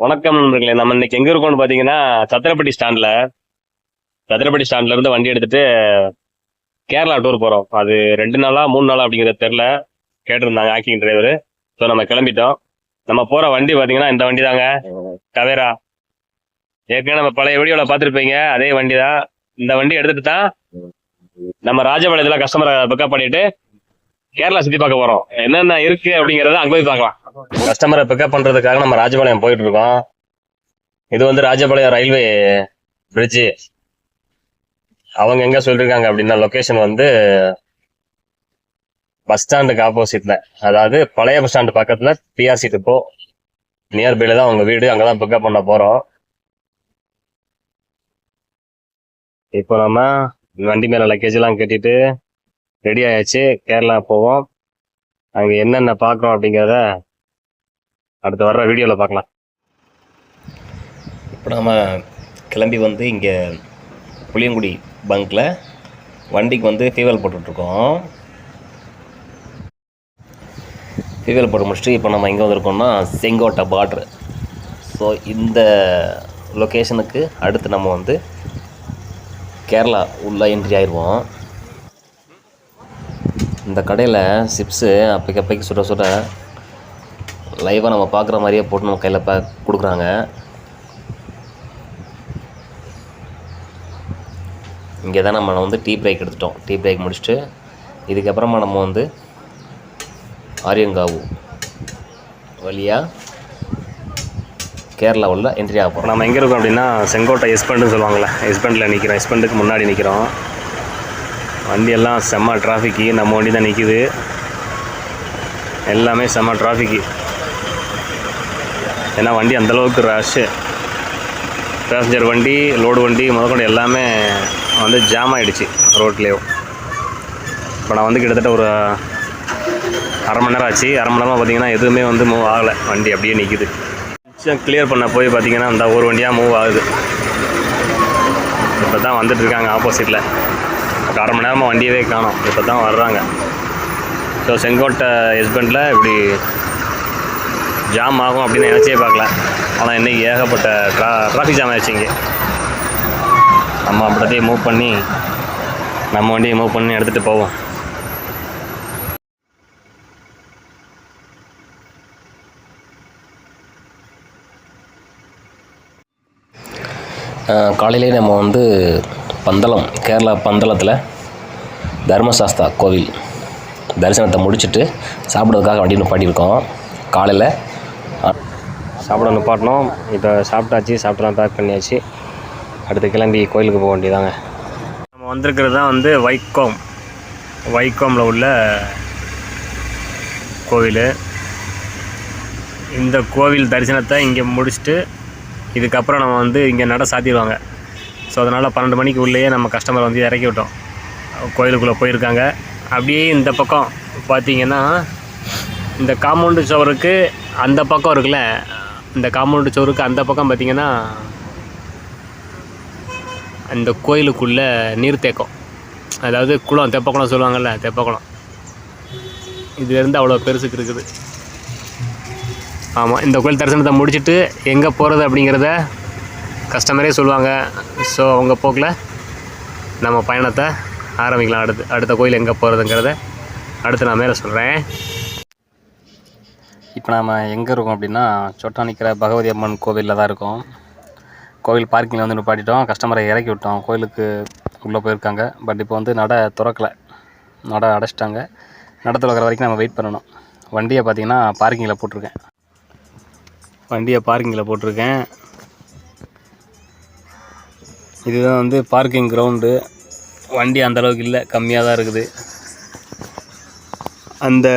வணக்கம் நண்பர்களே. நம்ம இன்னைக்கு எங்க இருக்கோம்னு பாத்தீங்கன்னா சத்திரப்பட்டி ஸ்டாண்ட்ல சத்திரப்பட்டி ஸ்டாண்ட்ல இருந்து வண்டி எடுத்துட்டு கேரளா டூர் போறோம். அது ரெண்டு நாளா மூணு நாளா அப்படிங்கிறது தெரியல. கேட்டிருந்தாங்க ஆக்கிங் டிரைவர் ஸோ நம்ம கிளம்பிட்டோம். நம்ம போற வண்டி பாத்தீங்கன்னா இந்த வண்டி தாங்க டவேரா ஏற்கனவே நம்ம பழைய வீடியோல பார்த்துருப்பீங்க அதே வண்டி தான் இந்த வண்டி எடுத்துட்டு தான் நம்ம ராஜபாளையத்துல கஸ்டமரை பிக்கப் பண்ணிட்டு கேரளா சுத்தி பார்க்க போறோம். என்னென்ன இருக்கு அப்படிங்கறத அங்க போய் பார்க்கலாம். கஸ்டமரை பிக்கப் பண்றதுக்காக நம்ம ராஜபாளையம் போயிட்டு இருக்கோம். இது வந்து ராஜபாளையம் ரயில்வே பிரிட்ஜு அவங்க எங்க சொல்லிருக்காங்க அப்படின்னா லொகேஷன் வந்து பஸ் ஸ்டாண்டுக்கு ஆப்போசிட்ல அதாவது பழைய பஸ் ஸ்டாண்டு பக்கத்துல பிஆர்சி டிப்போ நியர்பைல தான் அவங்க வீடு அங்கதான் பிக்கப் பண்ண போறோம். இப்போ நம்ம வண்டி மேல லக்கேஜ் எல்லாம் கட்டிட்டு ரெடி ஆயாச்சு. கேரளா போவோம். அங்க என்னென்ன பார்க்குறோம் அப்படிங்கிறத அடுத்து வர்ற வீடியோவில் பார்க்கலாம். இப்போ நம்ம கிளம்பி வந்து இங்கே புளியங்குடி பங்க்கில் வண்டிக்கு வந்து ஃபியூவல் போட்டுட்ருக்கோம். ஃபியூவல் போட்டு முடிச்சுட்டு இப்போ நம்ம எங்கே வந்திருக்கோம்னா செங்கோட்டை பார்ட்ரு ஸோ இந்த லொக்கேஷனுக்கு அடுத்து நம்ம வந்து கேரளா உள்ள என்ட்ரி ஆயிடுவோம் இந்த கடையில் சிப்ஸு அப்பைக்கு அப்பைக்கு சுட சுட லைவாக நம்ம பார்க்குற மாதிரியே போட்டு நம்ம கையில் ப கொடுக்குறாங்க. இங்கே தான் நம்ம வந்து டீ பிரேக் எடுத்துட்டோம். டீ பிரேக் முடிச்சுட்டு இதுக்கப்புறமா நம்ம வந்து ஆரியங்காவு வழியாக கேரளாவில் என்ட்ரி ஆக போகிறோம் நம்ம எங்கே இருக்கோம் அப்படின்னா செங்கோட்டை எஸ்பண்டுன்னு சொல்லுவாங்கல்ல ஹஸ்பண்டில் நிற்கிறோம் ஹஸ்பண்டுக்கு முன்னாடி நிற்கிறோம் வண்டி எல்லாம் செம்ம டிராஃபிக்கு நம்ம வண்டி தான் நிற்கிது எல்லாமே செம்ம டிராஃபிக்கு ஏன்னா வண்டி அந்தளவுக்கு ரஷ்ஷு பேசஞ்சர் வண்டி லோடு வண்டி முதற்கொண்டு எல்லாமே வந்து ஜாம் ஆகிடுச்சு ரோட்லேயும் இப்போ நான் வந்து கிட்டத்தட்ட ஒரு அரை மணி நேரம் ஆச்சு. அரை மணி நேரமாக பார்த்தீங்கன்னா எதுவுமே வந்து மூவ் ஆகலை. வண்டி அப்படியே நிற்கிது கிளியர் பண்ண போய் பார்த்தீங்கன்னா அந்த ஒரு வண்டியாக மூவ் ஆகுது. இப்போ தான் வந்துட்டு இருக்காங்க ஒரு அரை மணி நேரமாக வண்டியவே காணும். இப்போ தான் வர்றாங்க. ஸோ செங்கோட்டை ஹஸ்பண்டில் இப்படி ஜாம் ஆகும் அப்படின்னு நினச்சே பார்க்கல. ஆனால் இன்றைக்கி ஏகப்பட்ட ட்ரா ட்ராஃபிக் ஜாம் ஆயிடுச்சு இங்கே. நம்ம அப்படியே மூவ் பண்ணி நம்ம வண்டியை மூவ் பண்ணி எடுத்துகிட்டு போவோம். காலையிலே நம்ம வந்து பந்தளம் கேரளா பந்தளத்தில் தர்மசாஸ்தா கோவில். தரிசனத்தை முடிச்சுட்டு சாப்பிட்றதுக்காக வண்டி நிப்பாட்டியிருக்கோம் காலையில் சாப்பிட நிப்பாட்டினோம் இப்போ சாப்பிட்டாச்சு சாப்பிட்டுலாம் பேக் பண்ணியாச்சு. அடுத்து கிளம்பி கோயிலுக்கு போக வேண்டியதாங்க நம்ம வந்திருக்கிறது தான் வந்து வைக்கோம். வைக்கோமில் உள்ள கோவில். இந்த கோவில் தரிசனத்தை இங்கே முடிச்சுட்டு இதுக்கப்புறம் நம்ம வந்து இங்கே நட சாத்திடுவாங்க. ஸோ அதனால் பன்னெண்டு மணிக்கு உள்ளேயே நம்ம கஸ்டமர் வந்து இறக்கி விட்டோம். கோயிலுக்குள்ளே போயிருக்காங்க. அப்படியே இந்த பக்கம் பார்த்தீங்கன்னா இந்த காம்பவுண்டு சுவருக்கு அந்த பக்கம் இருக்குல்ல இந்த காம்பவுண்டு சுவருக்கு அந்த பக்கம் பார்த்தீங்கன்னா அந்த கோயிலுக்குள்ளே நீர்த்தேக்கம். அதாவது குளம் தெப்பக்குளம் சொல்லுவாங்கள்ல தெப்பக்குளம். இதுலேருந்து அவ்வளோ பெருசுக்கு இருக்குது. ஆமாம் இந்த கோயில் தரிசனத்தை முடிச்சுட்டு எங்கே போகிறது அப்படிங்கிறத கஸ்டமரே சொல்லுவாங்க. ஸோ அவங்க போக்கில் நம்ம பயணத்தை ஆரம்பிக்கலாம். அடுத்து அடுத்த கோயில் எங்கே போகிறதுங்கிறத அடுத்து நான் மேலே சொல்கிறேன் இப்போ நாம் எங்கே இருக்கோம் அப்படின்னா சொட்டானிக்கிற பகவதி அம்மன் கோவிலில் தான் இருக்கோம். கோவில் பார்க்கிங்கில் வந்து நிப்பாட்டிட்டோம். கஸ்டமரை இறக்கி விட்டோம். கோயிலுக்கு உள்ளே போயிருக்காங்க. பட் இப்போ வந்து நடை திறக்கலை. நடை அடைச்சிட்டாங்க. நட திறக்கிற வரைக்கும் நம்ம வெயிட் பண்ணணும். வண்டியை பார்த்தீங்கன்னா பார்க்கிங்கில் போட்டிருக்கேன். வண்டியை பார்க்கிங்கில் போட்டிருக்கேன். இதுதான் வந்து பார்க்கிங் கிரவுண்டு வண்டி அந்த அளவுக்கு இல்லை கம்மியாக தான் இருக்குது. அந்த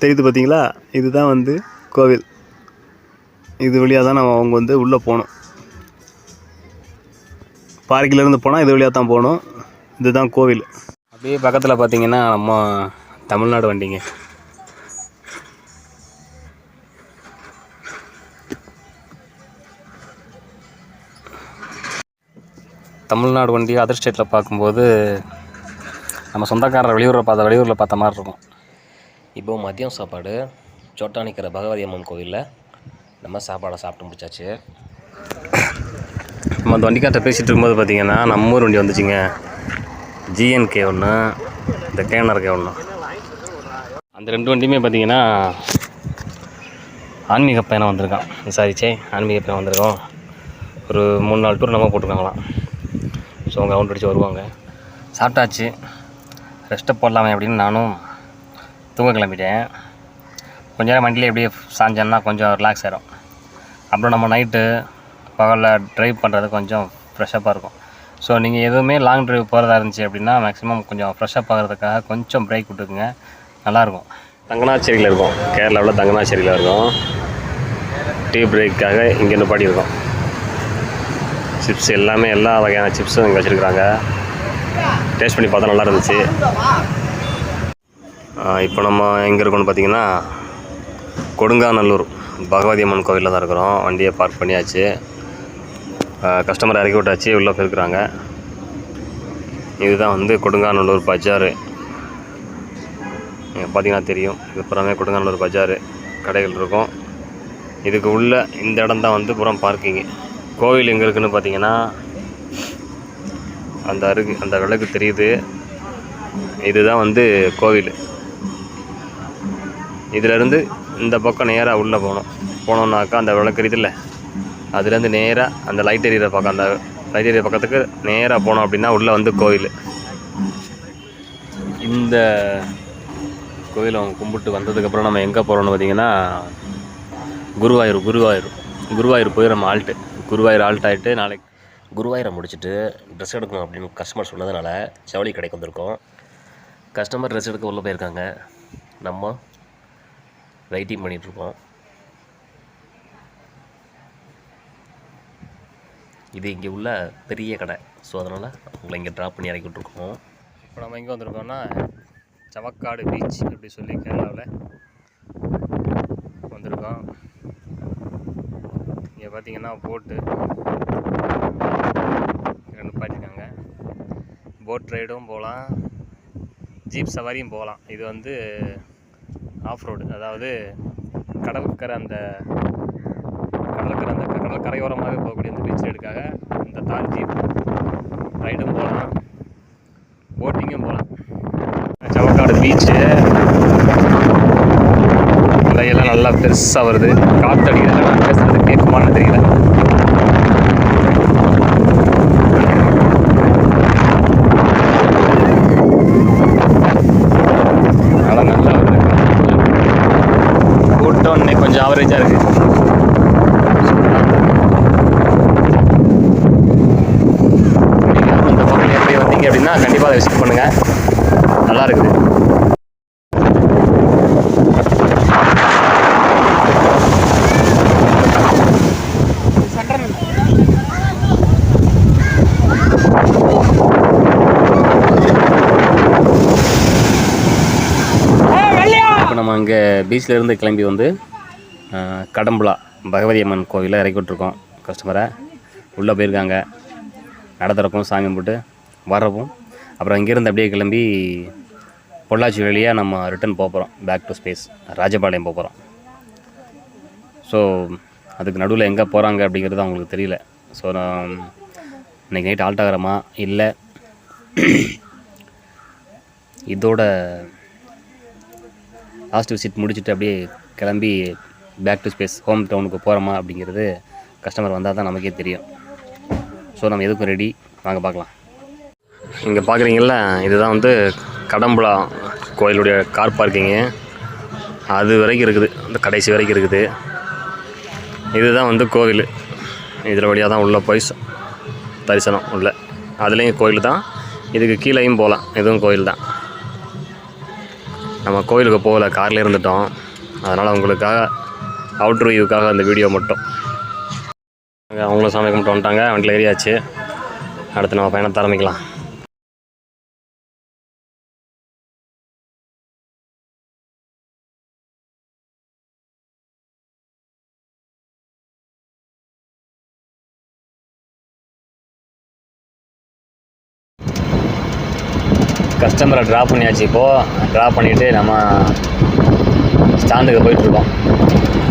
தெரியுது பார்த்தீங்களா இதுதான் வந்து கோவில். இது வழியாக தான் நம்ம அவங்க வந்து உள்ளே போகணும். பார்க்கிலேருந்து போனால் இது வழியாக தான் போகணும். இதுதான் கோவில். அப்படியே பக்கத்தில் பார்த்தீங்கன்னா நம்ம தமிழ்நாடு வண்டிங்க. தமிழ்நாடு வண்டி அதர் ஸ்டேட்டில் பார்க்கும்போது நம்ம சொந்தக்காரர் வெளியூரில் பார்த்த வெளியூரில் பார்த்த மாதிரி இருக்கும். இப்போ மதியம் சாப்பாடு சோட்டானிக்கிற பகவதி அம்மன் கோவிலில் நம்ம சாப்பாடை சாப்பிட்டு முடிச்சாச்சு. நம்ம அந்த வண்டிக்கார்ட்ட பேசிகிட்டு இருக்கும்போது பார்த்தீங்கன்னா நம்ம ஊர் வண்டி வந்துச்சுங்க. ஜிஎன்கே ஒன்று இந்த கேனர்கே ஒன்று அந்த ரெண்டு வண்டியுமே பார்த்தீங்கன்னா ஆன்மீக பயணம் வந்திருக்கான். விசாரிச்சே ஆன்மீக பயணம் வந்திருக்கோம். ஒரு மூணு நாலு டூர் நம்ம போட்டிருக்காங்களாம். ஸோ அவங்க அவுண்ட் அடித்து வருவாங்க. சாப்பிட்டாச்சு. ரெஸ்ட்டை போடலாமே அப்படின்னு நானும் தூங்க கிளம்பிட்டேன். கொஞ்ச நேரம் வண்டியில் எப்படியே சாஞ்சேன்னா கொஞ்சம் ரிலாக்ஸ் ஆகிடும் அப்புறம் நம்ம நைட்டு பகலில் ட்ரைவ் பண்ணுறது கொஞ்சம் ஃப்ரெஷ்ஷப்பாக இருக்கும். ஸோ நீங்கள் எதுவுமே லாங் ட்ரைவ் போகிறதா இருந்துச்சு அப்படின்னா மேக்ஸிமம் கொஞ்சம் ஃப்ரெஷ்ஷப் ஆகிறதுக்காக கொஞ்சம் பிரேக் விட்டுக்குங்க. நல்லாயிருக்கும் தங்கனாச்சேரியில் இருக்கும். கேரளாவில் தங்கனாச்சேரியில் இருக்கும். டீ பிரேக்காக இங்கே நிப்பாடி இருக்கும் சிப்ஸ் எல்லாமே எல்லா வகையான சிப்ஸும் இங்கே வச்சுருக்குறாங்க. டேஸ்ட் பண்ணி பார்த்தா நல்லா இருந்துச்சு. இப்போ நம்ம எங்கே இருக்கோம்னு பார்த்தீங்கன்னா கொடுங்காநல்லூர் பகவதி அம்மன் கோவிலில் தான் இருக்கிறோம். வண்டியை பார்க் பண்ணியாச்சு. கஸ்டமர் இறக்கி விட்டாச்சு உள்ளே போயிருக்கிறாங்க. இதுதான் வந்து கொடுங்காநல்லூர் பஜாரு. பார்த்தீங்கன்னா தெரியும். இது புறமே கொடுங்காநல்லூர் பஜாரு கடைகள் இருக்கும். இதுக்கு உள்ள இந்த இடம் தான் வந்து புறம் பார்க்கிங்கு கோவில் எங்கே இருக்குதுன்னு பார்த்தீங்கன்னா அந்த அருகு அந்த விளக்கு தெரியுது. இதுதான் வந்து கோவில். இதிலேருந்து இந்த பக்கம் நேராக உள்ளே போகணும். போனோம்னாக்கா அந்த விளக்கு இருக்குதுல்ல அதுலேருந்து நேராக அந்த லைட் எரியிற பக்கம் அந்த லைட் எரிய பக்கத்துக்கு நேராக போனோம் அப்படின்னா உள்ளே வந்து கோவில். இந்த கோயில் அவங்க கும்பிட்டு வந்ததுக்கப்புறம் நம்ம எங்கே போகிறோம்னு பார்த்தீங்கன்னா குருவாயூர் குருவாயூர். குருவாயூர் போய் நம்ம ஆல்ட்டு குருவாயூர் ஆல்ட் ஆகிட்டு நாளைக்கு குருவாயூரை முடிச்சுட்டு ட்ரெஸ் எடுக்கணும் அப்படின்னு கஸ்டமர் சொன்னதுனால ஜவுளி கடைக்கு வந்திருக்கோம். கஸ்டமர் ட்ரெஸ் எடுக்க உள்ளே போயிருக்காங்க. நம்ம வெயிட்டிங் பண்ணிகிட்ருக்கோம் இது இங்கே உள்ள பெரிய கடை. ஸோ அதனால் உங்களை இங்கே ட்ராப் பண்ணி இறக்கி விட்ருக்கோம் இப்போ நம்ம எங்கே வந்திருக்கோம்னா சவக்காடு பீச் அப்படி சொல்லி கேரளாவில் வந்திருக்கோம் இங்கே பார்த்தீங்கன்னா போட்டு ரெண்டு பாட்டிருக்காங்க போட் ரைடும் போகலாம் ஜீப் சவாரியும் போகலாம் இது வந்து ஆஃப் ரோடு அதாவது கடற்கரை அந்த கடற்கரை அந்த கடல் கரையோரமாக போகக்கூடிய அந்த பீச் ரைடுக்காக இந்த தார் ஜீப் ரைடும் போகலாம் போட்டிங்கும் போகலாம் சவக்காடு பீச்சு நல்லா பெருசாக வருது. காற்று அடிக்கிறதுல நான் பேசுறது கேட்குமான்னு தெரியல. அதெல்லாம் நல்லா வருது. கூட்டம் இன்னைக்கு கொஞ்சம் ஆவரேஜாக இருக்குது நீங்கள் அந்த பக்கம் எப்படி வந்தீங்க அப்படின்னா கண்டிப்பாக அதை விசிட் பண்ணுங்கள் நல்லா இருக்குது இப்போ நம்ம பீச்சில் இருந்து கிளம்பி வந்து கடம்புலா பகவதி அம்மன் கோவிலில் இறக்கி விட்ருக்கோம் கஸ்டமரை உள்ளே போயிருக்காங்க. நட சாமி கும்பிட்டு வரவும் அப்புறம் இங்கேருந்து அப்படியே கிளம்பி பொள்ளாச்சி வழியாக நம்ம ரிட்டர்ன் போக போகிறோம் பேக் டு ஸ்பேஸ் ராஜபாளையம் போக போகிறோம் ஸோ அதுக்கு நடுவில் எங்கே போகிறாங்க அப்படிங்கிறது அவங்களுக்கு தெரியல. ஸோ நான் இன்றைக்கி நைட் ஆல்ட் ஆகிறோமா இல்லை. இதோட ஹாஸ்டல் விசிட் முடிச்சுட்டு அப்படியே கிளம்பி பேக் டு ஸ்பேஸ் ஹோம் டவுனுக்கு போகிறோமா அப்படிங்கிறது கஸ்டமர் வந்தால் தான் நமக்கே தெரியும். ஸோ நம்ம எதுக்கும் ரெடி வாங்க பார்க்கலாம். இங்கே பார்க்குறீங்கள இதுதான் வந்து கடம்புலா கோயிலுடைய கார் பார்க்கிங்கு அது வரைக்கும் இருக்குது இந்த கடைசி வரைக்கும் இருக்குது. இதுதான் வந்து கோவில். இதில் வழியாக தான் உள்ளே போய் தரிசனம் உள்ள. அதுலேயும் கோயில் தான் இதுக்கு கீழேயும் போகலாம். இதுவும் கோயில் தான் நம்ம கோயிலுக்கு போகல காரில் இருந்துட்டோம். அதனால் உங்களுக்காக அவுட்ரு வியூக்காக அந்த வீடியோ மட்டும். அங்கே அவங்களும் சாமி கும்பிட்டு வந்துட்டாங்க வண்டியில் ஏறியாச்சு அடுத்து நம்ம பயணத்தை ஆரம்பிக்கலாம். கஸ்டமரை ட்ராப் பண்ணியாச்சு. இப்போது ட்ராப் பண்ணிவிட்டு நம்ம ஸ்டாண்டுக்கு போயிட்டுருக்கோம்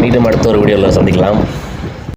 மீண்டும் அடுத்த ஒரு வீடியோவில் சந்திக்கலாம்.